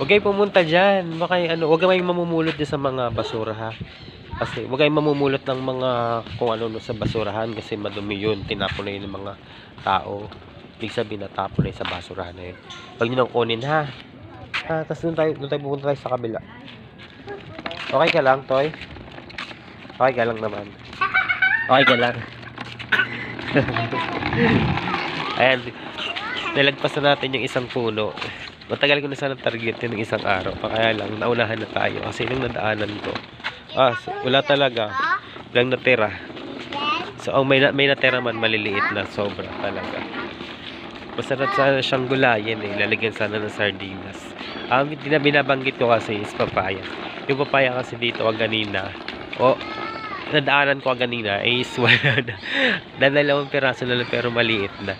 Huwag kayong pumunta dyan. Baka yung ano, huwag kayong mamumulot dyan sa mga basura ha. Kasi huwag kayong mamumulot ng mga kung ano no sa basurahan kasi madumi yun. Tinapon ng mga tao. Ibig sabihin natapon na sa basurahan na yun. Huwag nyo nang kunin ha. Ah, tapos doon tayo, tayo pupunta tayo sa kabila. Okay ka lang, Toy? Okay ka lang naman. Okay ka lang. Ayan. Nilagpasan natin yung isang puno. Matagal ko na sana target ng isang araw. Pa Kaya lang, naunahan na tayo. Kasi nung nadaanan ko, ah, wala talaga. Lang natira. So, ang may, na, may natira man, maliliit na. Sobra talaga. Masarap sana siyang gulayin eh. Lalagyan sana ng sardinas. Ang um, binabanggit ko kasi is papaya. Yung papaya kasi dito kanina, o, nadaanan ko kanina is wala na. Dadalawang piraso na lang pero maliit na.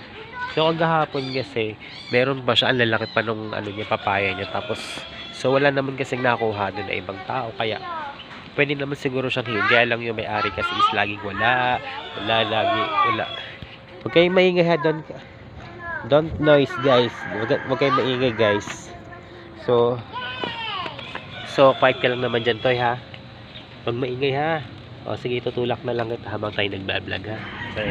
So, kagahapon kasi, meron pa siya, ang lalaki pa nung ano niya, papaya niya. Tapos, so wala naman kasing nakuha doon na ibang tao. Kaya, pwede naman siguro siyang hindi. Kaya lang yung may-ari kasi is laging wala. Wala, lagi, wala. Huwag kayong maingay ha, don't, don't noise guys. Huwag kayong maingay guys. So, so, quiet ka lang naman dyan, Toy ha. Huwag maingay ha. O sige, tutulak na lang ito habang tayo nagbablog ha. So,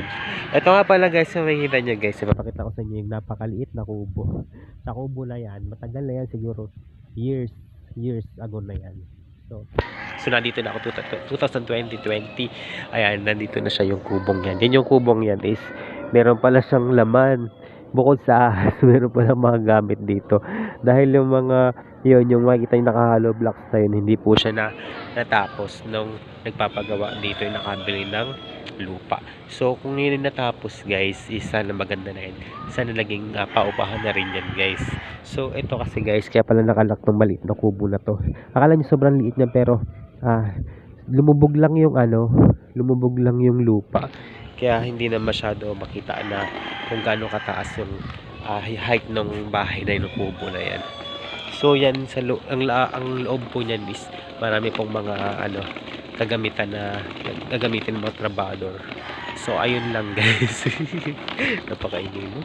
ito nga pala guys, so makikita nyo guys, ipapakita ko sa inyo yung napakaliit na kubo. Sa kubo na yan, matagal na yan siguro, years, years ago na yan. So, so nandito na ako, 2020, ayan, nandito na siya yung kubong yan. Yan yung kubong yan is, meron pala siyang laman. Bukod sa ahas, meron pala mga gamit dito. Dahil yung mga, yun, yung makikita yung nakahalo blocks na yun, hindi po siya na natapos nung nagpapagawa dito yung nakabili ng lupa. So, kung yun natapos, guys, is sana maganda na yun. Sana naging uh, paupahan na rin yan, guys. So, ito kasi, guys, kaya pala nakalak ng maliit na kubo na to. Akala niyo sobrang liit niya, pero, ah, lumubog lang yung ano, lumubog lang yung lupa. Kaya hindi na masyado makita na kung gaano kataas yung ah, height ng bahay na yung kubo na yan. So, yan, sa lo- ang, ang loob po niyan is marami pong mga, ano, kagamitan na gagamitin ng mga trabador. So, ayun lang guys. Napakaingay mo.